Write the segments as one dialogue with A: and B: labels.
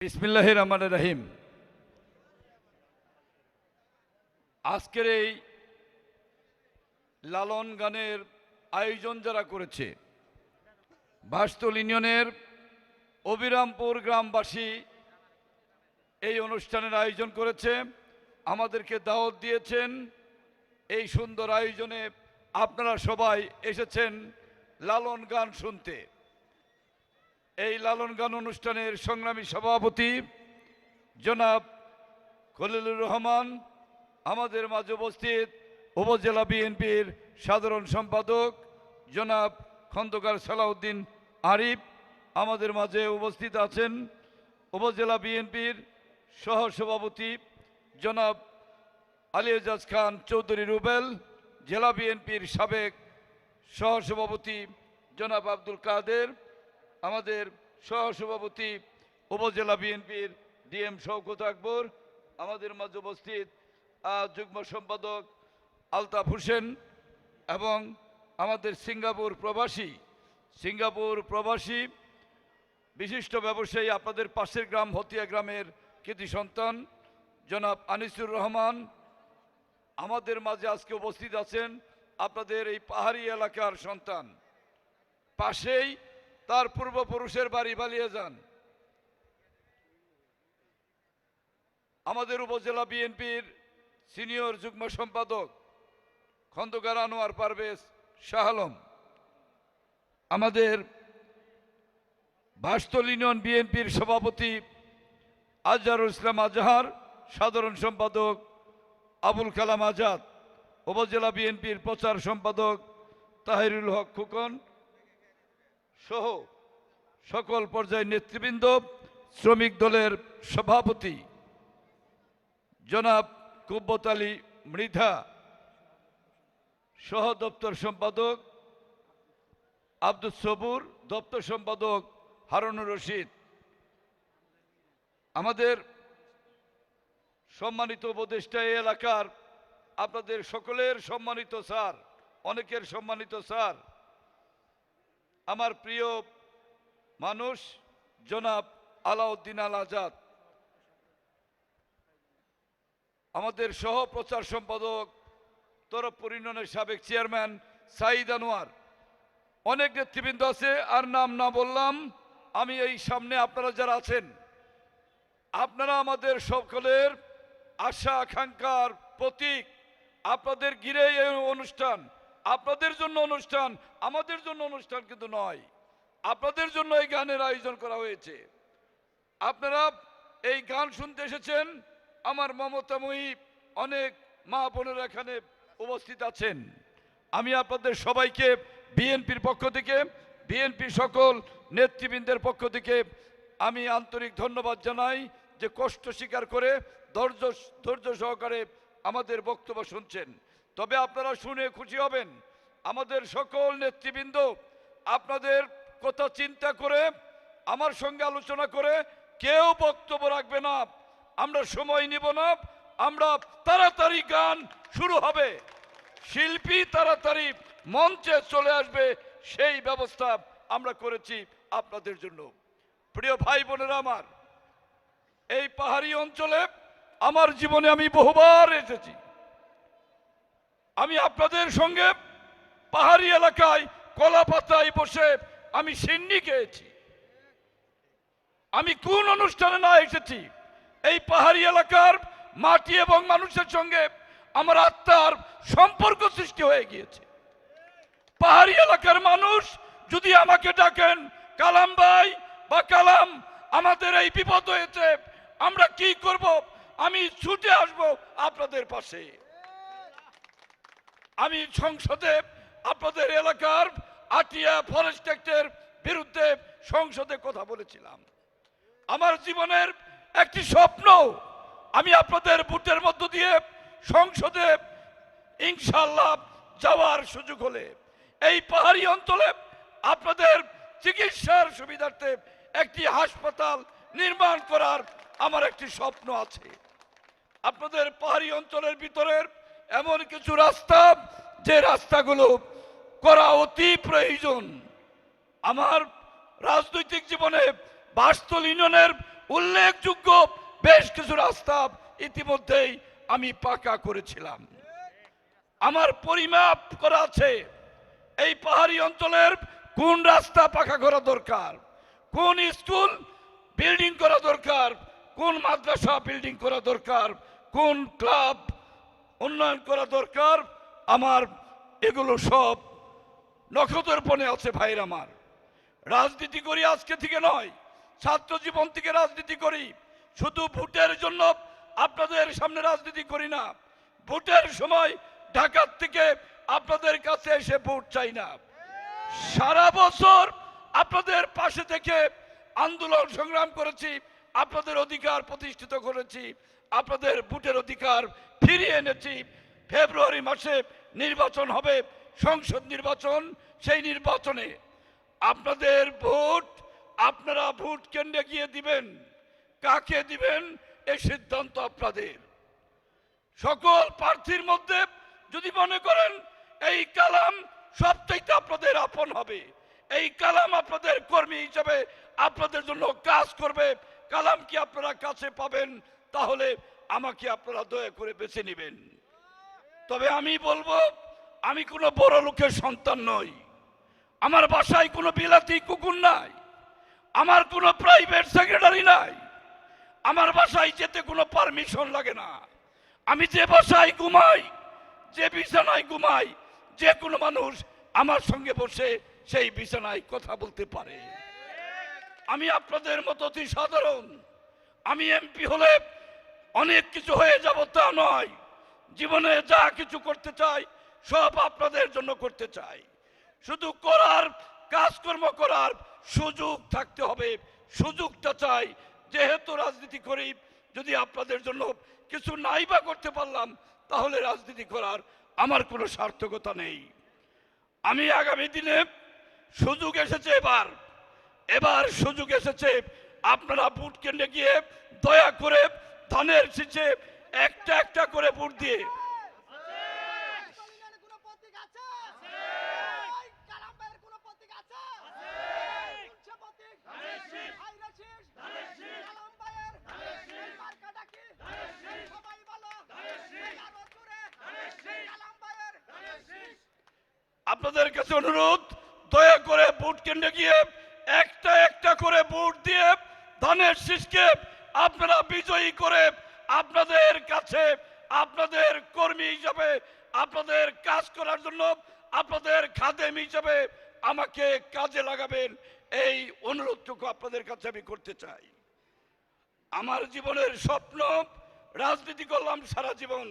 A: বিসমিল্লাহ রহমান রহিম। আজকের এই লালন গানের আয়োজন যারা করেছে, বাস্তল ইউনিয়নের অবিরামপুর গ্রামবাসী এই অনুষ্ঠানের আয়োজন করেছে। আমাদেরকে দাওয়াত দিয়েছেন। এই সুন্দর আয়োজনে আপনারা সবাই এসেছেন লালন গান শুনতে। এই লালন গান অনুষ্ঠানের সংগ্রামী সভাপতি জনাব খলিলুর রহমান, আমাদের মাঝে উপস্থিত উপজেলা বিএনপির সাধারণ সম্পাদক জনাব খন্দকার সালাউদ্দিন আরিফ, আমাদের মাঝে উপস্থিত আছেন উপজেলা বিএনপির সহ সভাপতি জনাব আলী এজাজ খান চৌধুরী রুবেল, জেলা বিএনপির সাবেক সহসভাপতি জনাব আব্দুল কাদের আমাদের সহসভাপতি উপজেলা বিএনপির ডিএম শওকত আকবর, আমাদের মাঝে উপস্থিত যুগ্ম সম্পাদক আলতাফ হোসেন এবং আমাদের সিঙ্গাপুর প্রবাসী সিঙ্গাপুর প্রবাসী বিশিষ্ট ব্যবসায়ী আপনাদের পাশের গ্রাম হতিয়া গ্রামের কৃতি সন্তান, জনাব আনিসুর রহমান। আমাদের মাঝে আজকে উপস্থিত আছেন আপনাদের এই পাহাড়ি এলাকার সন্তান। পাশেই তার পূর্বপুরুষের বাড়ি পালিয়ে যান। আমাদের উপজেলা বিএনপির সিনিয়র যুগ্ম সম্পাদক খন্দকার আনোয়ার পারভেজ শাহ আলম। আমাদের বাস্তল ইউনিয়ন বিএনপির সভাপতি আজহারুল ইসলাম আজহার, সাধারণ সম্পাদক আবুল কালাম আজাদ, উপজেলা বিএনপির প্রচার সম্পাদক তাহিরুল হক খুকন সহ সকল পর্যায়ের নেতৃবৃন্দ, শ্রমিক দলের সভাপতি, জনাব কুব্বত আলী মৃধা, সহ দপ্তর সম্পাদক আব্দুল সবুর, দপ্তর সম্পাদক হারুনুর রশিদ। আমাদের সম্মানিত উপদেষ্টা এলাকার আপনাদের সকলের সম্মানিত স্যার, অনেকের সম্মানিত স্যার। আমার প্রিয় মানুষ জনাব আলাউদ্দিন আল আজাদ। আমাদের সহ প্রচার সম্পাদক তরফপুর ইউনিয়নের সাবেক চেয়ারম্যান সাইদ আনোয়ার। অনেক নেতৃবৃন্দ আছে, আর নাম না বললাম, আমি এই সামনে আপনারা যারা আছেন, আপনারা আমাদের সকলের আশা আকাঙ্ক্ষার প্রতীক। আপনাদের ঘিরে এই অনুষ্ঠান আপনাদের জন্য অনুষ্ঠান, আমাদের জন্য অনুষ্ঠান কিন্তু নয়। আপনাদের জন্য এই গানের আয়োজন করা হয়েছে। আপনারা এই গান শুনতে এসেছেন, আমার মমতাময়ী অনেক মা বোনেরা এখানে উপস্থিত আছেন। আমি আপনাদের সবাইকে, বিএনপির পক্ষ থেকে, বিএনপির সকল নেতৃবৃন্দের পক্ষ থেকে আমি আন্তরিক ধন্যবাদ জানাই যে কষ্ট স্বীকার করে ধৈর্য ধৈর্য সহকারে আমাদের বক্তব্য শুনছেন। তবে আপনারা শুনে খুশি হবেন, আমাদের সকল নেতৃবৃন্দ আপনাদের কথা চিন্তা করে, আমার সঙ্গে আলোচনা করে কেউ বক্তব্য রাখবে না। আমরা সময় নিব না, আমরা তাড়াতাড়ি গান শুরু হবে। শিল্পী তাড়াতাড়ি মঞ্চে চলে আসবে, সেই ব্যবস্থা আমরা করেছি আপনাদের জন্য। প্রিয় ভাই বোনেরা আমার, এই পাহাড়ি অঞ্চলে আমার জীবনে আমি বহুবার এসেছি। আমি আপনাদের সঙ্গে পাহাড়ি এলাকায় কলা পাতায় বসে আমি সিন্নি খেয়েছি। আমি কোন অনুষ্ঠানে না এসেছি। এই পাহাড়ি এলাকার মাটি এবং মানুষের সঙ্গে আমার আত্মার সম্পর্ক সৃষ্টি হয়ে গিয়েছে। পাহাড়ি এলাকার মানুষ যদি আমাকে ডাকেন, কালাম ভাই বা কালাম, আমাদের এই বিপদ হয়েছে, আমরা কি করব? আমি ছুটে আসব আপনাদের পাশে। আমি সংসদে আপনাদের এলাকার আটিয়া ফরেস্ট অ্যাক্টের বিরুদ্ধে সংসদে কথা বলেছিলাম। আমার জীবনের একটি স্বপ্ন, আমি আপনাদের ভোটের মধ্য দিয়ে সংসদে ইনশাল্লাহ যাওয়ার সুযোগ হলে, এই পাহাড়ি অঞ্চলে আপনাদের চিকিৎসার সুবিধার্থে একটি হাসপাতাল নির্মাণ করার আমার একটি স্বপ্ন আছে। আপনাদের পাহাড়ি অঞ্চলের ভিতরের এমন কিছু রাস্তা যে রাস্তাগুলো করা অতি প্রয়োজন। আমার রাজনৈতিক জীবনে বাস্তল ইউনিয়নের উল্লেখযোগ্য বেশ কিছু রাস্তা ইতিমধ্যেই আমি পাকা করেছিলাম। আমার পরিমাপ করা আছে, এই পাহাড়ি অঞ্চলের কোন রাস্তা পাকা করা দরকার, কোন স্কুল বিল্ডিং করা দরকার, কোন মাদ্রাসা বিল্ডিং করা দরকার, কোন ক্লাব উন্নয়ন করা দরকার। আমার এগুলো সব নক্ষত্রপণে আছে ভাইয়ের আমার। রাজনীতি করি আজকে থেকে নয়, ছাত্র জীবন থেকে রাজনীতি করি। শুধু ভোটের জন্য আপনাদের সামনে রাজনীতি করি না, ভোটের সময় ঢাকার থেকে আপনাদের কাছে এসে ভোট চাই না। সারা বছর আপনাদের পাশে থেকে আন্দোলন সংগ্রাম করেছি, আপনাদের অধিকার প্রতিষ্ঠিত করেছি। আপনাদের ভোটের অধিকার ফিরিয়ে এনেছি। ফেব্রুয়ারি মাসে নির্বাচন হবে, সংসদ নির্বাচন, সেই নির্বাচনে আপনাদের ভোট, আপনারা ভোট কেন্দ্রে গিয়ে দিবেন। কাকে দিবেন এই সিদ্ধান্ত আপনাদের। সকল প্রার্থীর মধ্যে যদি মনে করেন, এই কালাম সবচাইতে আপনাদের আপন হবে, এই কালাম আপনাদের কর্মী হিসাবে আপনাদের জন্য কাজ করবে, কালাম কি আপনারা কাছে পাবেন তাহলে আমাকে আপনারা দয়া করে বেছে নেবেন। তবে আমি বলব, আমি কোনো বড় লোকের সন্তান নই। আমার বাসায় কোনো বিলাতি কুকুর নাই। আমার কোনো প্রাইভেট সেক্রেটারি নাই। আমার বাসায় যেতে কোনো পারমিশন লাগে না। আমি যে বাসায় ঘুমাই, যে বিছানায় ঘুমাই, যে কোনো মানুষ আমার সঙ্গে বসে সেই বিছানায় কথা বলতে পারে। আমি আপনাদের মতো অতি সাধারণ। আমি এমপি হলে অনেক কিছু হয়ে যাব তা নয়। জীবনে যা কিছু করতে চাই, সব আপনাদের জন্য করতে চাই। শুধু করার, কাজকর্ম করার সুযোগ থাকতে হবে। সুযোগটা চাই। যেহেতু রাজনীতি করি যদি আপনাদের জন্য কিছু নাই বা করতে পারলাম, তাহলে রাজনীতি করার আমার কোনো সার্থকতা নেই। আমি আগামী দিনে সুযোগ এসেছে এবার। এবার সুযোগ এসেছে। আপনারা ভোট কেন্দ্রে গিয়ে দয়া করে ধানের শীষে একটা একটা করে ভোট দিয়ে? আপনাদের কাছে অনুরোধ, দয়া করে ভোট কেন্দ্রে গিয়ে একটা একটা করে ভোট দিয়ে ধানের শীষকে আপনারা বিজয়ী করে আপনাদের কাছে, আপনাদের কর্মী হিসাবে, আপনাদের কাজ করার জন্য, আপনাদের খাদেম হিসাবে আমাকে কাজে লাগাবেন। এই অনুরোধটুকু আপনাদের কাছে আমি করতে চাই। আমার জীবনের স্বপ্ন, রাজনীতি করলাম সারা জীবন,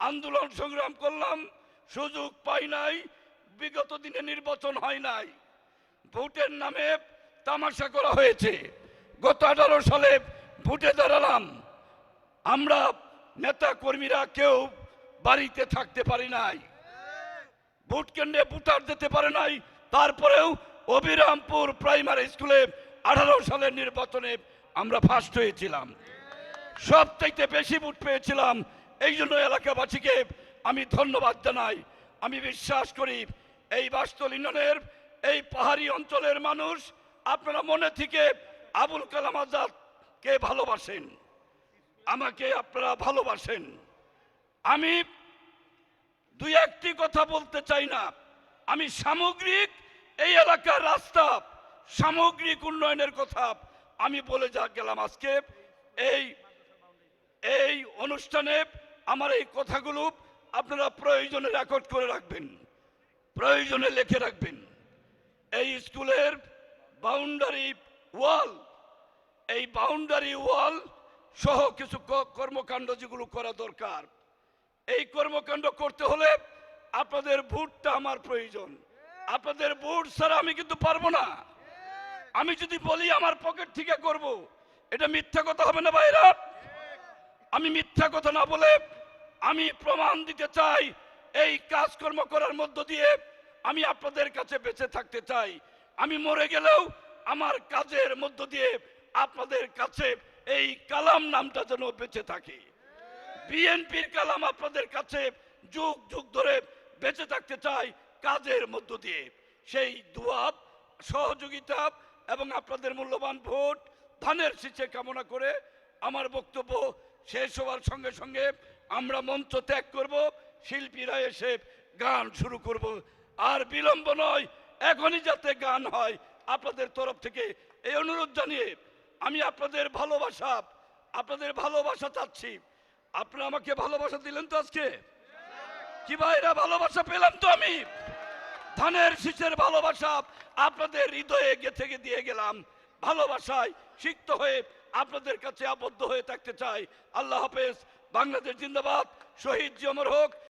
A: আন্দোলন সংগ্রাম করলাম, সুযোগ পাই নাই, বিগত দিনে নির্বাচন হয় নাই। ভোটের নামে তামাশা করা হয়েছে। গত আঠারো সালে ভোটে দাঁড়ালাম। আমরা নেতা কর্মীরা কেউ বাড়িতে থাকতে পারি নাই। ভোট কেন্দ্রে ভোটার যেতে পারে নাই। তারপরেও অবিরামপুর প্রাইমারি স্কুলে আঠারো সালের নির্বাচনে আমরা ফার্স্ট হয়েছিলাম। সবচাইতে বেশি ভোট পেয়েছিলাম। এই জন্য এলাকাবাসীকে আমি ধন্যবাদ জানাই। আমি বিশ্বাস করি এই বাস্তল ইউনিয়নের এই পাহাড়ি অঞ্চলের মানুষ আপনারা মনে থেকে আবুল কালাম আজাদকে ভালোবাসেন। আমাকে আপনারা ভালোবাসেন। আমি দুই একটি কথা বলতে চাই না। আমি সামগ্রিক এই এলাকার রাস্তা, সামগ্রিক উন্নয়নের কথা আমি বলে যা গেলাম আজকে। এই এই অনুষ্ঠানে আমার এই কথাগুলো আপনারা প্রয়োজনে রেকর্ড করে রাখবেন। প্রয়োজনে লিখে রাখবেন। এই স্কুলের বাউন্ডারি ওয়াল এই বাউন্ডারি ওয়াল সহ কিছু কর্মকাণ্ড যেগুলো করা দরকার। এই কর্মকাণ্ড করতে হলে আপনাদের ভোটটা আমার প্রয়োজন। আপনাদের ভোট ছাড়া আমি কিন্তু পারব না। আমি যদি বলি আমার পকেট থেকে করব, এটা মিথ্যা কথা হবে না ভাইরা? আমি মিথ্যা কথা না বলে আমি প্রমাণ দিতে চাই, এই কাজকর্ম করার মধ্য দিয়ে আমি আপনাদের কাছে বেঁচে থাকতে চাই। আমি মরে গেলেও আমার কাজের মধ্য দিয়ে আপনাদের কাছে এই কালাম নামটা যেন বেঁচে থাকে। বিএনপির কালাম আপনাদের কাছে যুগ যুগ ধরে বেঁচে থাকতে চাই কাজের মধ্য দিয়ে। সেই দুয়াব সহযোগিতা এবং আপনাদের মূল্যবান ভোট, ধানের শীষে কামনা করে আমার বক্তব্য শেষ হওয়ার সঙ্গে সঙ্গে আমরা মঞ্চ ত্যাগ করব, শিল্পীরা এসে গান শুরু করব। আর বিলম্ব নয়, এখনই যাতে গান হয়, আপনাদের তরফ থেকে এই অনুরোধ জানিয়ে আমি আপনাদের ভালোবাসা আপনাদের ভালোবাসা চাচ্ছি। আপনারা আমাকে ভালোবাসা দিলেন তো আজকে? কি ভাইরা ভালোবাসা পেলাম তো আমি? ধানের শীষের ভালোবাসা আপনাদের হৃদয়ে গেথে দিয়ে গেলাম। ভালোবাসায় সিক্ত হয়ে আপনাদের কাছে আবদ্ধ হয়ে থাকতে চাই। আল্লাহ হাফেজ, বাংলাদেশ জিন্দাবাদ। শহীদ জি অমর হোক